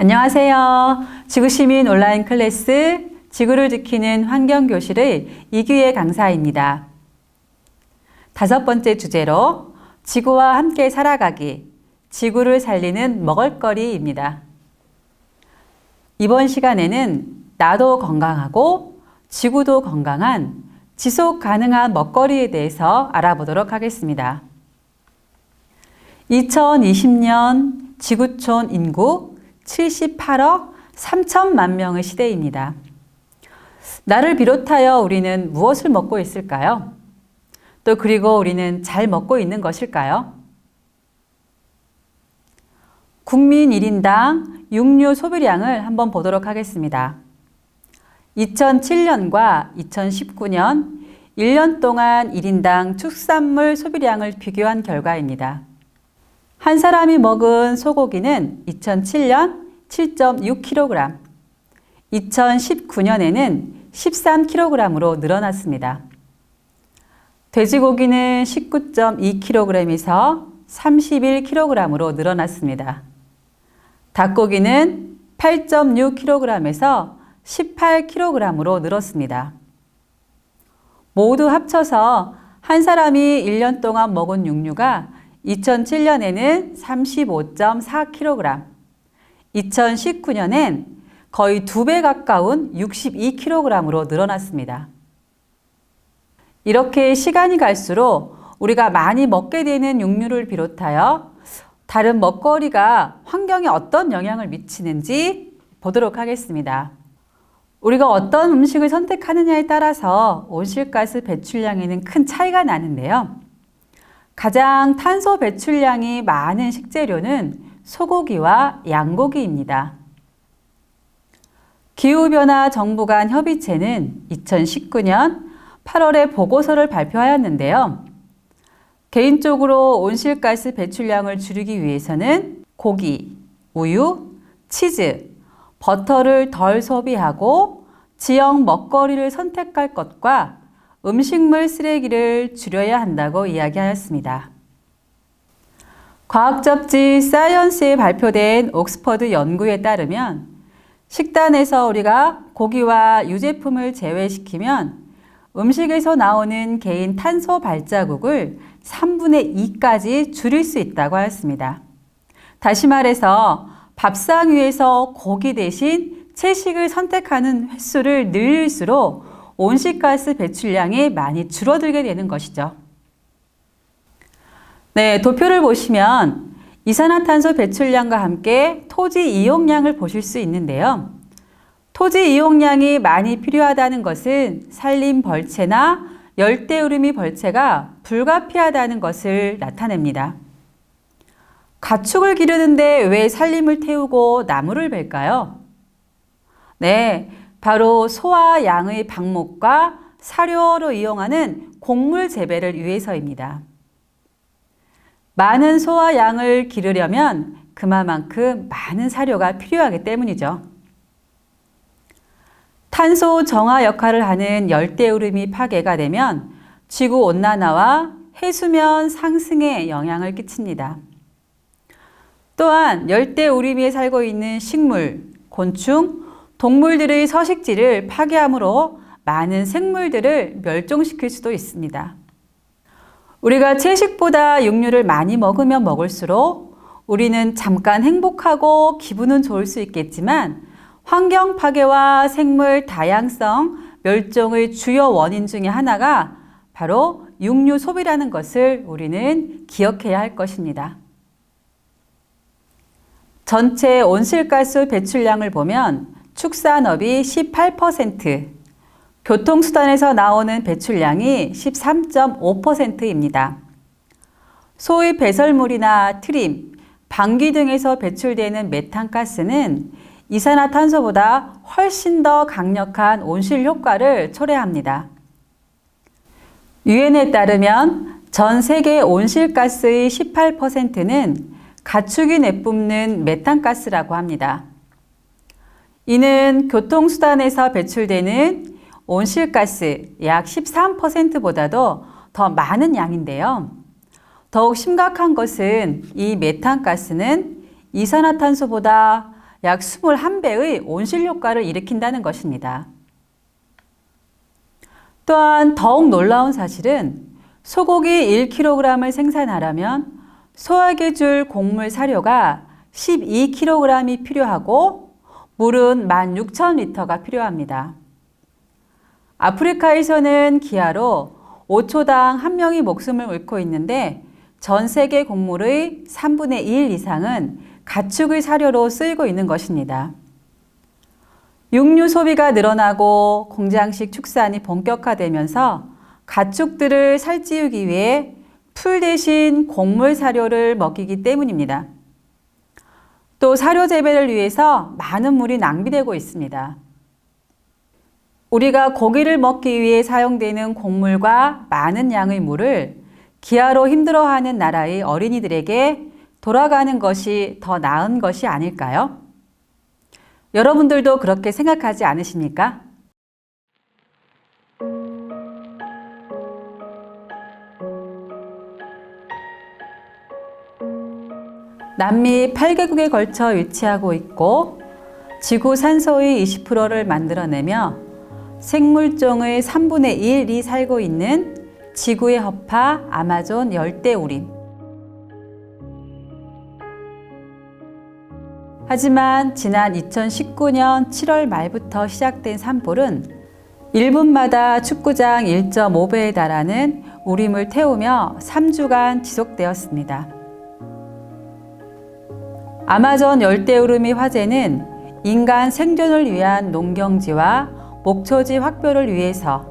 안녕하세요. 지구시민 온라인 클래스 지구를 지키는 환경교실의 이규혜 강사입니다. 다섯 번째 주제로 지구와 함께 살아가기, 지구를 살리는 먹을거리입니다. 이번 시간에는 나도 건강하고 지구도 건강한 지속 가능한 먹거리에 대해서 알아보도록 하겠습니다. 2020년 지구촌 인구 78억 3천만 명의 시대입니다. 나를 비롯하여 우리는 무엇을 먹고 있을까요? 또 그리고 우리는 잘 먹고 있는 것일까요? 국민 1인당 육류 소비량을 한번 보도록 하겠습니다. 2007년과 2019년 1년 동안 1인당 축산물 소비량을 비교한 결과입니다. 한 사람이 먹은 소고기는 2007년 7.6kg, 2019년에는 13kg으로 늘어났습니다. 돼지고기는 19.2kg에서 31kg으로 늘어났습니다. 닭고기는 8.6kg에서 18kg으로 늘었습니다. 모두 합쳐서 한 사람이 1년 동안 먹은 육류가 2007년에는 35.4kg, 2019년엔 거의 두 배 가까운 62kg으로 늘어났습니다. 이렇게 시간이 갈수록 우리가 많이 먹게 되는 육류를 비롯하여 다른 먹거리가 환경에 어떤 영향을 미치는지 보도록 하겠습니다. 우리가 어떤 음식을 선택하느냐에 따라서 온실가스 배출량에는 큰 차이가 나는데요. 가장 탄소 배출량이 많은 식재료는 소고기와 양고기입니다. 기후변화 정부 간 협의체는 2019년 8월에 보고서를 발표하였는데요. 개인적으로 온실가스 배출량을 줄이기 위해서는 고기, 우유, 치즈, 버터를 덜 소비하고 지역 먹거리를 선택할 것과 음식물 쓰레기를 줄여야 한다고 이야기하였습니다. 과학 잡지 사이언스에 발표된 옥스퍼드 연구에 따르면 식단에서 우리가 고기와 유제품을 제외시키면 음식에서 나오는 개인 탄소 발자국을 3분의 2까지 줄일 수 있다고 하였습니다. 다시 말해서 밥상 위에서 고기 대신 채식을 선택하는 횟수를 늘릴수록 온실가스 배출량이 많이 줄어들게 되는 것이죠. 네, 도표를 보시면 이산화탄소 배출량과 함께 토지 이용량을 보실 수 있는데요. 토지 이용량이 많이 필요하다는 것은 산림 벌채나 열대우르미 벌채가 불가피하다는 것을 나타냅니다. 가축을 기르는데 왜 산림을 태우고 나무를 벨까요? 네, 바로 소와 양의 방목과 사료로 이용하는 곡물 재배를 위해서입니다. 많은 소와 양을 기르려면 그만큼 많은 사료가 필요하기 때문이죠. 탄소 정화 역할을 하는 열대우림이 파괴가 되면 지구 온난화와 해수면 상승에 영향을 끼칩니다. 또한 열대 우림에 살고 있는 식물, 곤충, 동물들의 서식지를 파괴함으로 많은 생물들을 멸종시킬 수도 있습니다. 우리가 채식보다 육류를 많이 먹으면 먹을수록 우리는 잠깐 행복하고 기분은 좋을 수 있겠지만 환경 파괴와 생물 다양성 멸종의 주요 원인 중의 하나가 바로 육류 소비라는 것을 우리는 기억해야 할 것입니다. 전체 온실가스 배출량을 보면 축산업이 18%, 교통수단에서 나오는 배출량이 13.5%입니다. 소의 배설물이나 트림, 방귀 등에서 배출되는 메탄가스는 이산화탄소보다 훨씬 더 강력한 온실 효과를 초래합니다. 유엔에 따르면 전 세계 온실가스의 18%는 가축이 내뿜는 메탄가스라고 합니다. 이는 교통수단에서 배출되는 온실가스 약 13%보다도 더 많은 양인데요. 더욱 심각한 것은 이 메탄가스는 이산화탄소보다 약 21배의 온실 효과를 일으킨다는 것입니다. 또한 더욱 놀라운 사실은 소고기 1kg을 생산하려면 소화기 줄 곡물 사료가 12kg이 필요하고 물은 16,000리터가 필요합니다. 아프리카에서는 기아로 5초당 한 명이 목숨을 잃고 있는데 전 세계 곡물의 3분의 1 이상은 가축의 사료로 쓰이고 있는 것입니다. 육류 소비가 늘어나고 공장식 축산이 본격화되면서 가축들을 살찌우기 위해 풀 대신 곡물 사료를 먹이기 때문입니다. 또 사료 재배를 위해서 많은 물이 낭비되고 있습니다. 우리가 고기를 먹기 위해 사용되는 곡물과 많은 양의 물을 기아로 힘들어하는 나라의 어린이들에게 돌아가는 것이 더 나은 것이 아닐까요? 여러분들도 그렇게 생각하지 않으십니까? 남미 8개국에 걸쳐 위치하고 있고 지구 산소의 20%를 만들어내며 생물종의 3분의 1이 살고 있는 지구의 허파 아마존 열대우림. 하지만 지난 2019년 7월 말부터 시작된 산불은 1분마다 축구장 1.5배에 달하는 우림을 태우며 3주간 지속되었습니다. 아마존 열대우림의 화재는 인간 생존을 위한 농경지와 목초지 확보를 위해서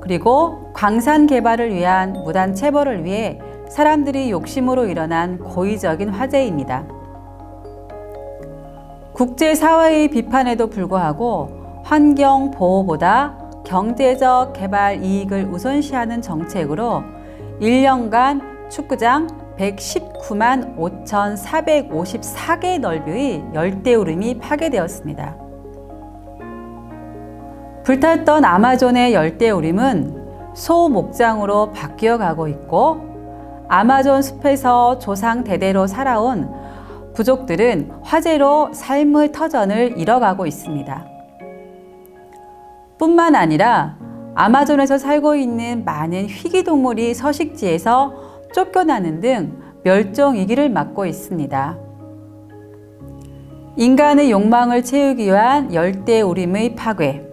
그리고 광산 개발을 위한 무단 체벌을 위해 사람들이 욕심으로 일어난 고의적인 화재입니다. 국제사회의 비판에도 불구하고 환경 보호보다 경제적 개발 이익을 우선시하는 정책으로 1년간 축구장 119만 5,454개 넓이의 열대우림이 파괴되었습니다. 불탔던 아마존의 열대우림은 소 목장으로 바뀌어 가고 있고 아마존 숲에서 조상 대대로 살아온 부족들은 화재로 삶의 터전을 잃어가고 있습니다. 뿐만 아니라 아마존에서 살고 있는 많은 희귀동물이 서식지에서 쫓겨나는 등 멸종 위기를 맞고 있습니다. 인간의 욕망을 채우기 위한 열대 우림의 파괴.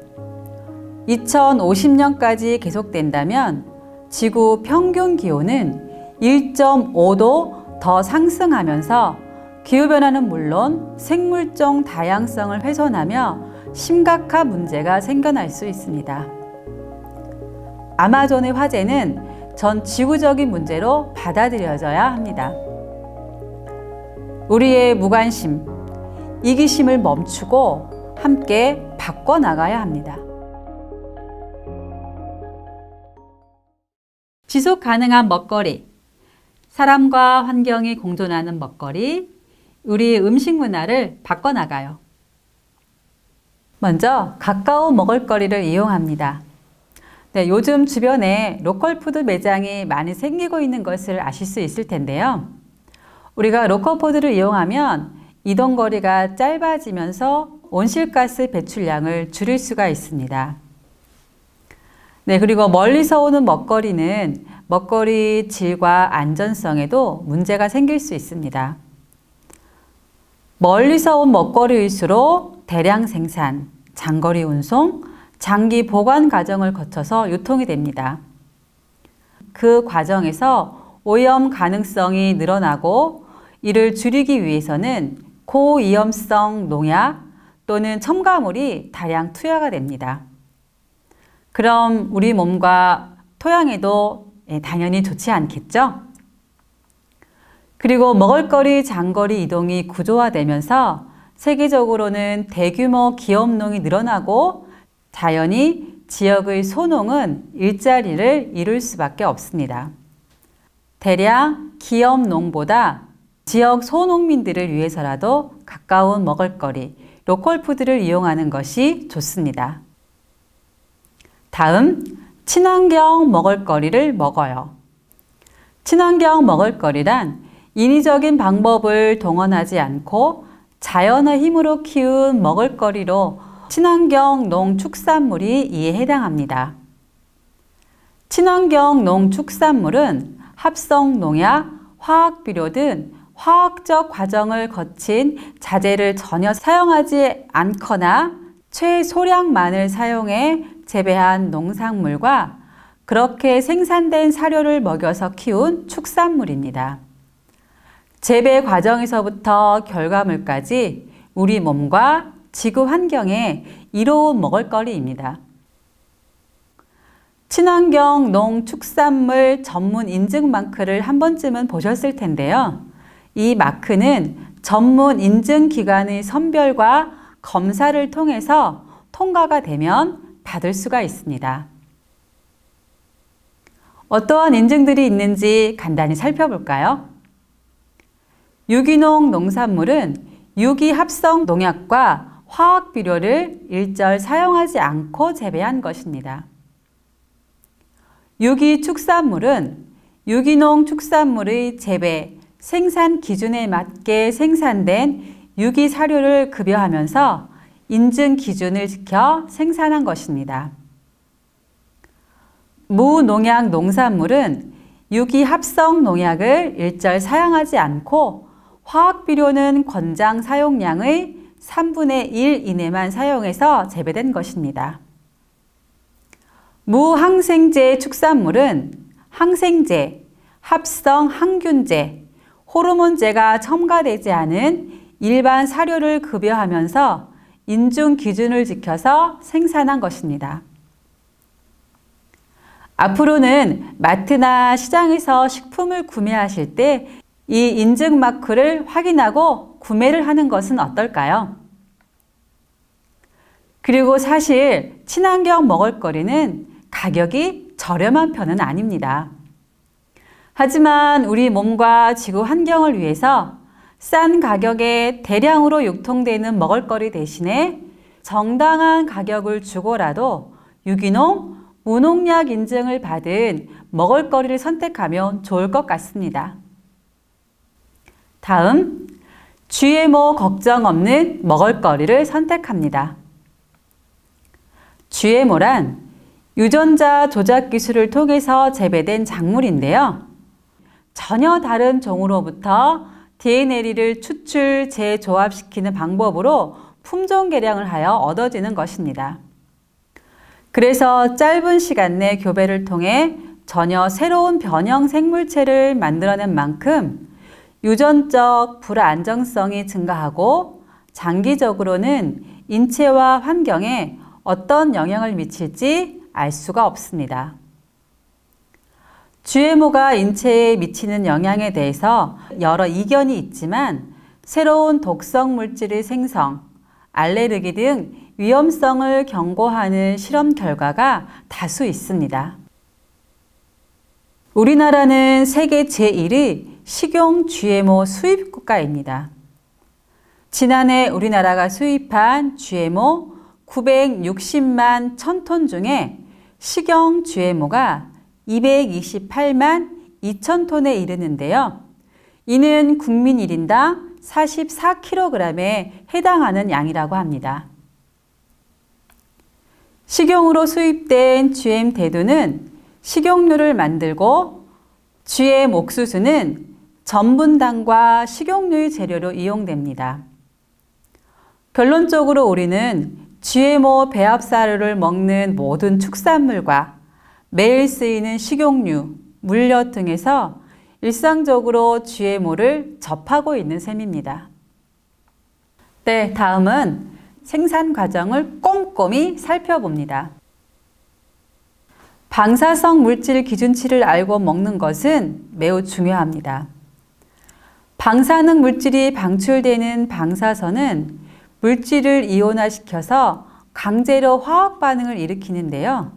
2050년까지 계속된다면 지구 평균 기온은 1.5도 더 상승하면서 기후변화는 물론 생물종 다양성을 훼손하며 심각한 문제가 생겨날 수 있습니다. 아마존의 화재는 전 지구적인 문제로 받아들여져야 합니다. 우리의 무관심, 이기심을 멈추고 함께 바꿔나가야 합니다. 지속 가능한 먹거리. 사람과 환경이 공존하는 먹거리. 우리 음식 문화를 바꿔나가요. 먼저 가까운 먹을거리를 이용합니다. 네, 요즘 주변에 로컬 푸드 매장이 많이 생기고 있는 것을 아실 수 있을 텐데요. 우리가 로컬 푸드를 이용하면 이동 거리가 짧아지면서 온실가스 배출량을 줄일 수가 있습니다. 네, 그리고 멀리서 오는 먹거리는 먹거리 질과 안전성에도 문제가 생길 수 있습니다. 멀리서 온 먹거리일수록 대량 생산, 장거리 운송, 장기 보관 과정을 거쳐서 유통이 됩니다. 그 과정에서 오염 가능성이 늘어나고 이를 줄이기 위해서는 고위험성 농약 또는 첨가물이 다량 투여가 됩니다. 그럼 우리 몸과 토양에도 예, 당연히 좋지 않겠죠? 그리고 먹을거리 장거리 이동이 구조화되면서 세계적으로는 대규모 기업농이 늘어나고 자연히 지역의 소농은 일자리를 이룰 수밖에 없습니다. 대량 기업 농보다 지역 소농민들을 위해서라도 가까운 먹을거리, 로컬 푸드를 이용하는 것이 좋습니다. 다음, 친환경 먹을거리를 먹어요. 친환경 먹을거리란 인위적인 방법을 동원하지 않고 자연의 힘으로 키운 먹을거리로 친환경 농축산물이 이에 해당합니다. 친환경 농축산물은 합성 농약, 화학 비료 등 화학적 과정을 거친 자재를 전혀 사용하지 않거나 최소량만을 사용해 재배한 농산물과 그렇게 생산된 사료를 먹여서 키운 축산물입니다. 재배 과정에서부터 결과물까지 우리 몸과 지구 환경에 이로운 먹을거리입니다. 친환경 농 축산물 전문 인증 마크를 한 번쯤은 보셨을 텐데요. 이 마크는 전문 인증 기관의 선별과 검사를 통해서 통과가 되면 받을 수가 있습니다. 어떠한 인증들이 있는지 간단히 살펴볼까요? 유기농 농산물은 유기 합성 농약과 화학 비료를 일절 사용하지 않고 재배한 것입니다. 유기 축산물은 유기농 축산물의 재배, 생산 기준에 맞게 생산된 유기 사료를 급여하면서 인증 기준을 지켜 생산한 것입니다. 무농약 농산물은 유기 합성 농약을 일절 사용하지 않고 화학 비료는 권장 사용량의 3분의 1 이내만 사용해서 재배된 것입니다. 무항생제 축산물은 항생제, 합성 항균제, 호르몬제가 첨가되지 않은 일반 사료를 급여하면서 인중 기준을 지켜서 생산한 것입니다. 앞으로는 마트나 시장에서 식품을 구매하실 때 이 인증 마크를 확인하고 구매를 하는 것은 어떨까요? 그리고 사실 친환경 먹을거리는 가격이 저렴한 편은 아닙니다. 하지만 우리 몸과 지구 환경을 위해서 싼 가격에 대량으로 유통되는 먹을거리 대신에 정당한 가격을 주고라도 유기농, 무농약 인증을 받은 먹을거리를 선택하면 좋을 것 같습니다. 다음, GMO 걱정 없는 먹을거리를 선택합니다. GMO란 유전자 조작 기술을 통해서 재배된 작물인데요. 전혀 다른 종으로부터 DNA를 추출, 재조합시키는 방법으로 품종 개량을 하여 얻어지는 것입니다. 그래서 짧은 시간 내 교배를 통해 전혀 새로운 변형 생물체를 만들어낸 만큼 유전적 불안정성이 증가하고 장기적으로는 인체와 환경에 어떤 영향을 미칠지 알 수가 없습니다. GMO가 인체에 미치는 영향에 대해서 여러 이견이 있지만 새로운 독성 물질의 생성, 알레르기 등 위험성을 경고하는 실험 결과가 다수 있습니다. 우리나라는 세계 제1위 식용 GMO 수입 국가입니다. 지난해 우리나라가 수입한 GMO 960만 1000톤 중에 식용 GMO가 228만 2천 톤에 이르는데요. 이는 국민 1인당 44kg에 해당하는 양이라고 합니다. 식용으로 수입된 GM 대두는 식용유를 만들고 GM 옥수수는 전분당과 식용유의 재료로 이용됩니다. 결론적으로 우리는 GMO 배합 사료를 먹는 모든 축산물과 매일 쓰이는 식용유, 물엿 등에서 일상적으로 GMO를 접하고 있는 셈입니다. 네, 다음은 생산 과정을 꼼꼼히 살펴봅니다. 방사성 물질 기준치를 알고 먹는 것은 매우 중요합니다. 방사능 물질이 방출되는 방사선은 물질을 이온화시켜서 강제로 화학 반응을 일으키는데요.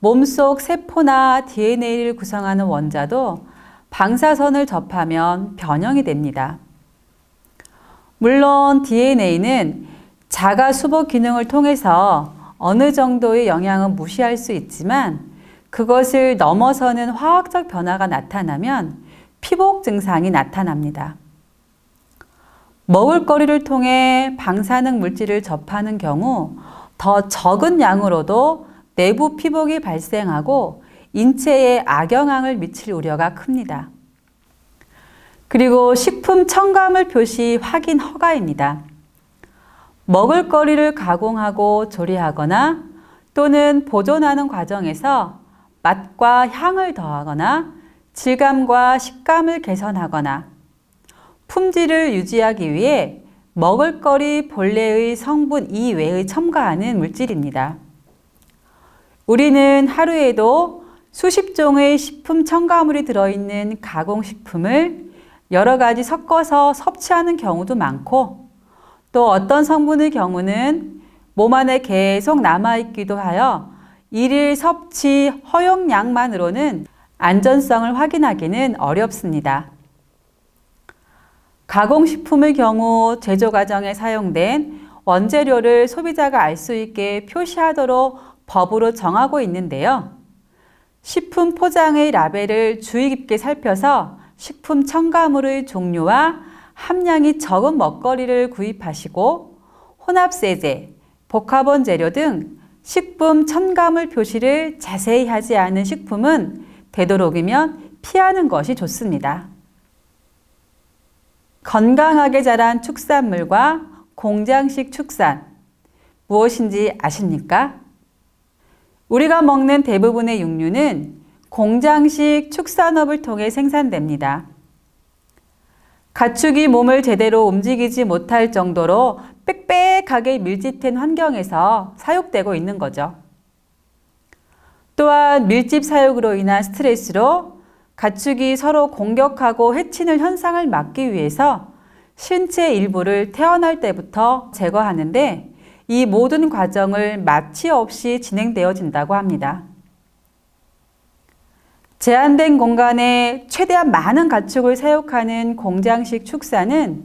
몸속 세포나 DNA를 구성하는 원자도 방사선을 접하면 변형이 됩니다. 물론 DNA는 자가 수복 기능을 통해서 어느 정도의 영향은 무시할 수 있지만 그것을 넘어서는 화학적 변화가 나타나면 피복 증상이 나타납니다. 먹을거리를 통해 방사능 물질을 접하는 경우 더 적은 양으로도 내부 피복이 발생하고 인체에 악영향을 미칠 우려가 큽니다. 그리고 식품 첨가물 표시 확인 허가입니다. 먹을거리를 가공하고 조리하거나 또는 보존하는 과정에서 맛과 향을 더하거나 질감과 식감을 개선하거나 품질을 유지하기 위해 먹을거리 본래의 성분 이외의 첨가하는 물질입니다. 우리는 하루에도 수십 종의 식품 첨가물이 들어있는 가공식품을 여러 가지 섞어서 섭취하는 경우도 많고 또 어떤 성분의 경우는 몸 안에 계속 남아있기도 하여 일일 섭취 허용량만으로는 안전성을 확인하기는 어렵습니다. 가공식품의 경우 제조 과정에 사용된 원재료를 소비자가 알 수 있게 표시하도록 법으로 정하고 있는데요. 식품 포장의 라벨을 주의 깊게 살펴서 식품 첨가물의 종류와 함량이 적은 먹거리를 구입하시고 혼합세제, 복합원 재료 등 식품 첨가물 표시를 자세히 하지 않은 식품은 되도록이면 피하는 것이 좋습니다. 건강하게 자란 축산물과 공장식 축산 무엇인지 아십니까? 우리가 먹는 대부분의 육류는 공장식 축산업을 통해 생산됩니다. 가축이 몸을 제대로 움직이지 못할 정도로 빽빽하게 밀집된 환경에서 사육되고 있는 거죠. 또한 밀집 사육으로 인한 스트레스로 가축이 서로 공격하고 해치는 현상을 막기 위해서 신체 일부를 태어날 때부터 제거하는데 이 모든 과정을 마취 없이 진행되어진다고 합니다. 제한된 공간에 최대한 많은 가축을 사육하는 공장식 축사는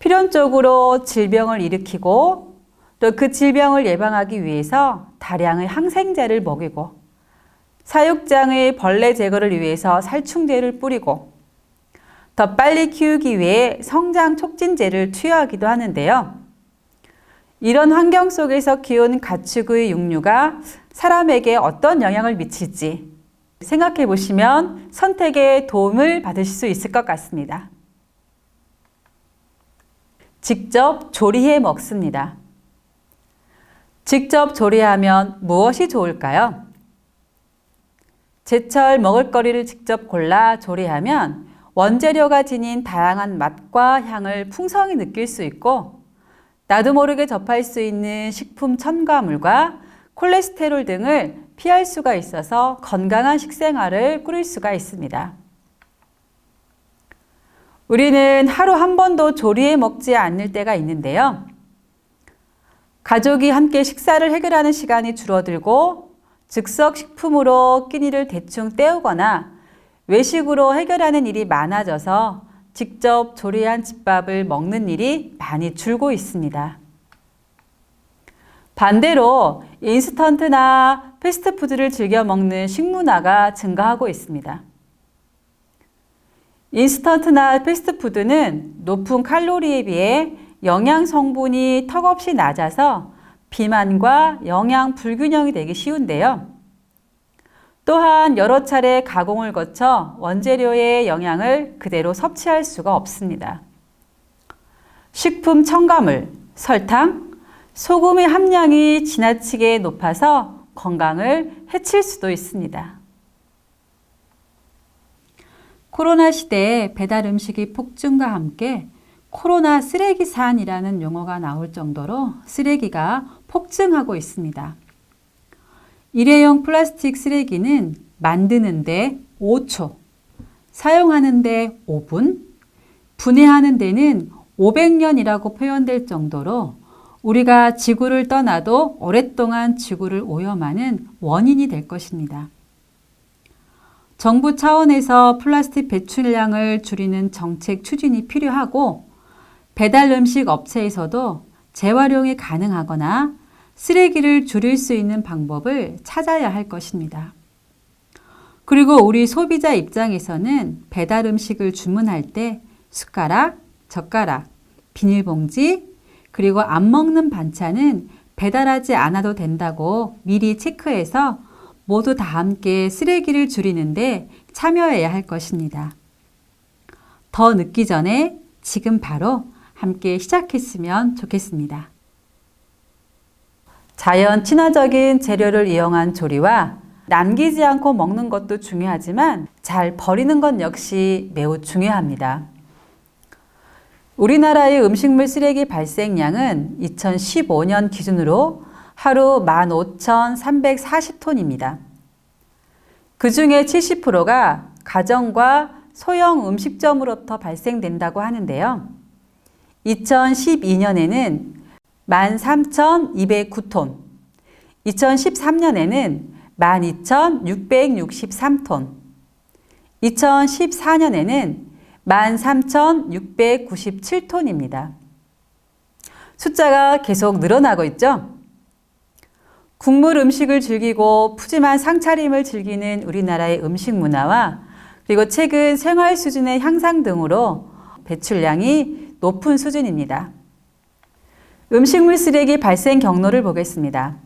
필연적으로 질병을 일으키고 또 그 질병을 예방하기 위해서 다량의 항생제를 먹이고 사육장의 벌레 제거를 위해서 살충제를 뿌리고 더 빨리 키우기 위해 성장 촉진제를 투여하기도 하는데요. 이런 환경 속에서 키운 가축의 육류가 사람에게 어떤 영향을 미칠지 생각해 보시면 선택에 도움을 받으실 수 있을 것 같습니다. 직접 조리해 먹습니다. 직접 조리하면 무엇이 좋을까요? 제철 먹을거리를 직접 골라 조리하면 원재료가 지닌 다양한 맛과 향을 풍성히 느낄 수 있고 나도 모르게 접할 수 있는 식품 첨가물과 콜레스테롤 등을 피할 수가 있어서 건강한 식생활을 꾸릴 수가 있습니다. 우리는 하루 한 번도 조리해 먹지 않을 때가 있는데요. 가족이 함께 식사를 해결하는 시간이 줄어들고 즉석 식품으로 끼니를 대충 때우거나 외식으로 해결하는 일이 많아져서 직접 조리한 집밥을 먹는 일이 많이 줄고 있습니다. 반대로 인스턴트나 패스트푸드를 즐겨 먹는 식문화가 증가하고 있습니다. 인스턴트나 패스트푸드는 높은 칼로리에 비해 영양 성분이 턱없이 낮아서 비만과 영양 불균형이 되기 쉬운데요. 또한 여러 차례 가공을 거쳐 원재료의 영양을 그대로 섭취할 수가 없습니다. 식품 첨가물, 설탕, 소금의 함량이 지나치게 높아서 건강을 해칠 수도 있습니다. 코로나 시대에 배달 음식이 폭증과 함께 코로나 쓰레기 산이라는 용어가 나올 정도로 쓰레기가 폭증하고 있습니다. 일회용 플라스틱 쓰레기는 만드는데 5초, 사용하는데 5분, 분해하는 데는 500년이라고 표현될 정도로 우리가 지구를 떠나도 오랫동안 지구를 오염하는 원인이 될 것입니다. 정부 차원에서 플라스틱 배출량을 줄이는 정책 추진이 필요하고 배달 음식 업체에서도 재활용이 가능하거나 쓰레기를 줄일 수 있는 방법을 찾아야 할 것입니다. 그리고 우리 소비자 입장에서는 배달 음식을 주문할 때 숟가락, 젓가락, 비닐봉지, 그리고 안 먹는 반찬은 배달하지 않아도 된다고 미리 체크해서 모두 다 함께 쓰레기를 줄이는데 참여해야 할 것입니다. 더 늦기 전에 지금 바로 함께 시작했으면 좋겠습니다. 자연 친화적인 재료를 이용한 조리와 남기지 않고 먹는 것도 중요하지만 잘 버리는 것 역시 매우 중요합니다. 우리나라의 음식물 쓰레기 발생량은 2015년 기준으로 하루 15,340톤입니다. 그 중에 70%가 가정과 소형 음식점으로부터 발생된다고 하는데요. 2012년에는 13,209톤, 2013년에는 12,663톤, 2014년에는 13,697톤입니다. 숫자가 계속 늘어나고 있죠? 국물 음식을 즐기고 푸짐한 상차림을 즐기는 우리나라의 음식 문화와 그리고 최근 생활 수준의 향상 등으로 배출량이 높은 수준입니다. 음식물 쓰레기 발생 경로를 보겠습니다.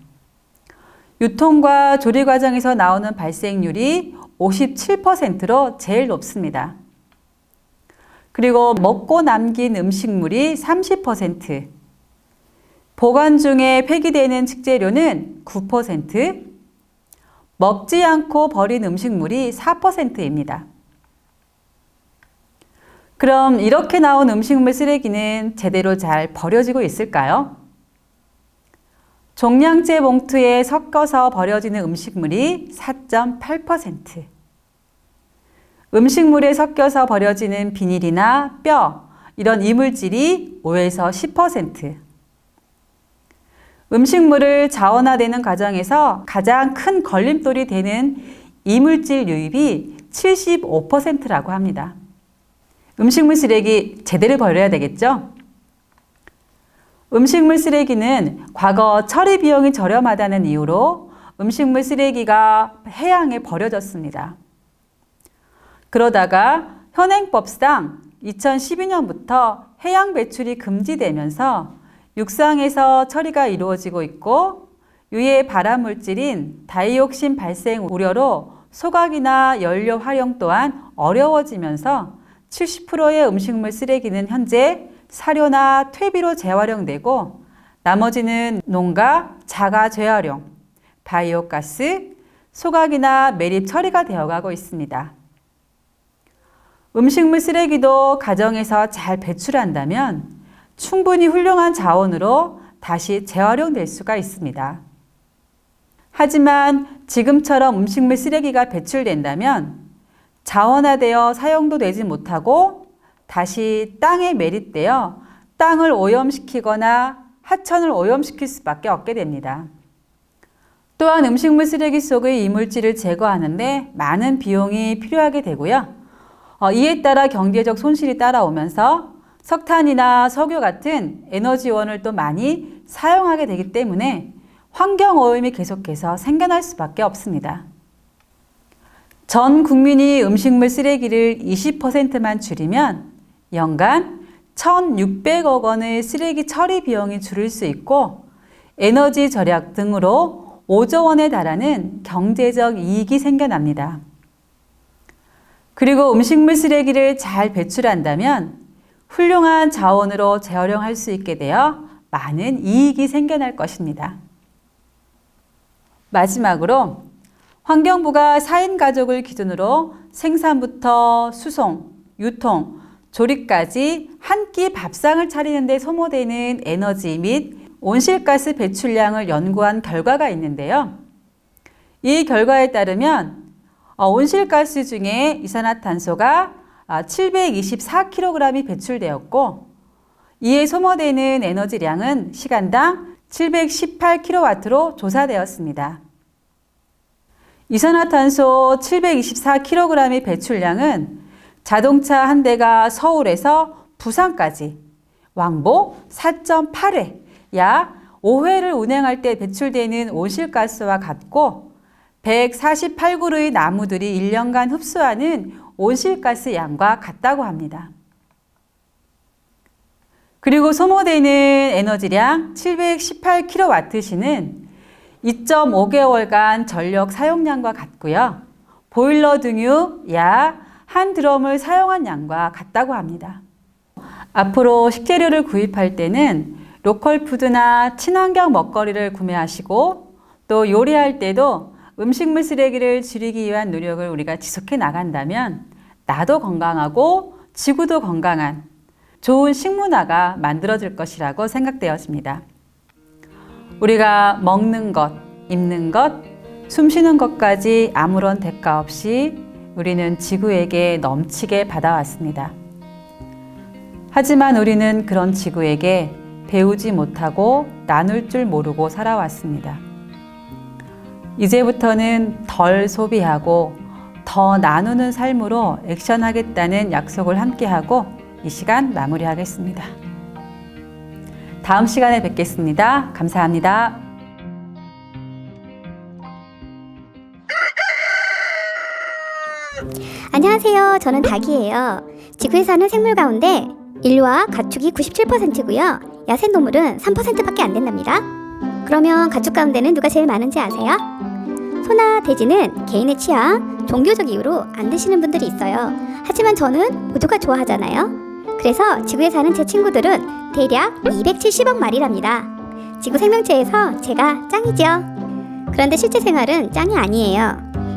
유통과 조리 과정에서 나오는 발생률이 57%로 제일 높습니다. 그리고 먹고 남긴 음식물이 30%, 보관 중에 폐기되는 식재료는 9%, 먹지 않고 버린 음식물이 4%입니다. 그럼 이렇게 나온 음식물 쓰레기는 제대로 잘 버려지고 있을까요? 종량제 봉투에 섞어서 버려지는 음식물이 4.8%, 음식물에 섞여서 버려지는 비닐이나 뼈, 이런 이물질이 5에서 10%, 음식물을 자원화되는 과정에서 가장 큰 걸림돌이 되는 이물질 유입이 75%라고 합니다. 음식물 쓰레기 제대로 버려야 되겠죠? 음식물 쓰레기는 과거 처리 비용이 저렴하다는 이유로 음식물 쓰레기가 해양에 버려졌습니다. 그러다가 현행법상 2012년부터 해양 배출이 금지되면서 육상에서 처리가 이루어지고 있고 유해 발암 물질인 다이옥신 발생 우려로 소각이나 연료 활용 또한 어려워지면서 70%의 음식물 쓰레기는 현재 사료나 퇴비로 재활용되고 나머지는 농가, 자가 재활용, 바이오가스, 소각이나 매립 처리가 되어가고 있습니다. 음식물 쓰레기도 가정에서 잘 배출한다면 충분히 훌륭한 자원으로 다시 재활용될 수가 있습니다. 하지만 지금처럼 음식물 쓰레기가 배출된다면 자원화되어 사용도 되지 못하고 다시 땅에 매립되어 땅을 오염시키거나 하천을 오염시킬 수밖에 없게 됩니다. 또한 음식물 쓰레기 속의 이물질을 제거하는데 많은 비용이 필요하게 되고요. 어, 이에 따라 경제적 손실이 따라오면서 석탄이나 석유 같은 에너지원을 또 많이 사용하게 되기 때문에 환경 오염이 계속해서 생겨날 수밖에 없습니다. 전 국민이 음식물 쓰레기를 20%만 줄이면 연간 1,600억 원의 쓰레기 처리 비용이 줄일 수 있고 에너지 절약 등으로 5조 원에 달하는 경제적 이익이 생겨납니다. 그리고 음식물 쓰레기를 잘 배출한다면 훌륭한 자원으로 재활용할 수 있게 되어 많은 이익이 생겨날 것입니다. 마지막으로 환경부가 4인 가족을 기준으로 생산부터 수송, 유통, 조리까지 한 끼 밥상을 차리는 데 소모되는 에너지 및 온실가스 배출량을 연구한 결과가 있는데요. 이 결과에 따르면 어, 온실가스 중에 이산화탄소가 724kg이 배출되었고 이에 소모되는 에너지량은 시간당 718kW로 조사되었습니다. 이산화탄소 724kg의 배출량은 자동차 한 대가 서울에서 부산까지 왕복 4.8회 약 5회를 운행할 때 배출되는 온실가스와 같고 148그루의 나무들이 1년간 흡수하는 온실가스 양과 같다고 합니다. 그리고 소모되는 에너지량 718kWh는 2.5개월간 전력 사용량과 같고요. 보일러 등유 약 한 드럼을 사용한 양과 같다고 합니다. 앞으로 식재료를 구입할 때는 로컬 푸드나 친환경 먹거리를 구매하시고 또 요리할 때도 음식물 쓰레기를 줄이기 위한 노력을 우리가 지속해 나간다면 나도 건강하고 지구도 건강한 좋은 식문화가 만들어질 것이라고 생각되었습니다. 우리가 먹는 것, 입는 것, 숨 쉬는 것까지 아무런 대가 없이 우리는 지구에게 넘치게 받아왔습니다. 하지만 우리는 그런 지구에게 배우지 못하고 나눌 줄 모르고 살아왔습니다. 이제부터는 덜 소비하고 더 나누는 삶으로 액션하겠다는 약속을 함께하고 이 시간 마무리하겠습니다. 다음 시간에 뵙겠습니다. 감사합니다. 안녕하세요. 저는 닭이에요. 지구에 사는 생물 가운데 인류와 가축이 97%고요. 야생 동물은 3%밖에 안 된답니다. 그러면 가축 가운데는 누가 제일 많은지 아세요? 소나 돼지는 개인의 취향, 종교적 이유로 안 드시는 분들이 있어요. 하지만 저는 모두가 좋아하잖아요. 그래서 지구에 사는 제 친구들은 대략 270억 마리랍니다. 지구 생명체에서 제가 짱이죠. 그런데 실제 생활은 짱이 아니에요.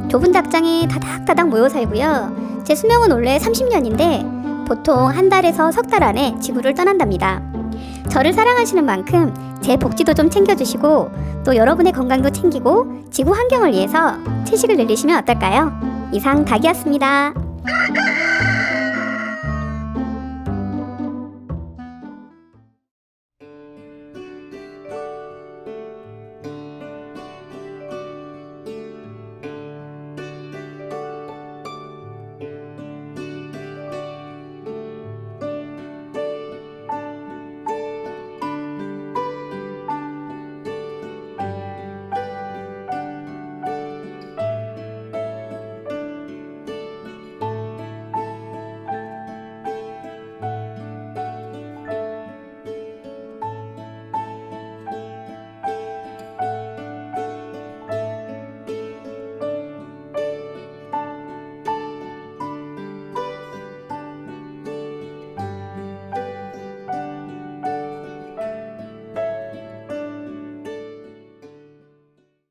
좁은 닭장에 다닥다닥 모여 살고요. 제 수명은 원래 30년인데 보통 한 달에서 석 달 안에 지구를 떠난답니다. 저를 사랑하시는 만큼 제 복지도 좀 챙겨주시고 또 여러분의 건강도 챙기고 지구 환경을 위해서 채식을 늘리시면 어떨까요? 이상 닭이었습니다.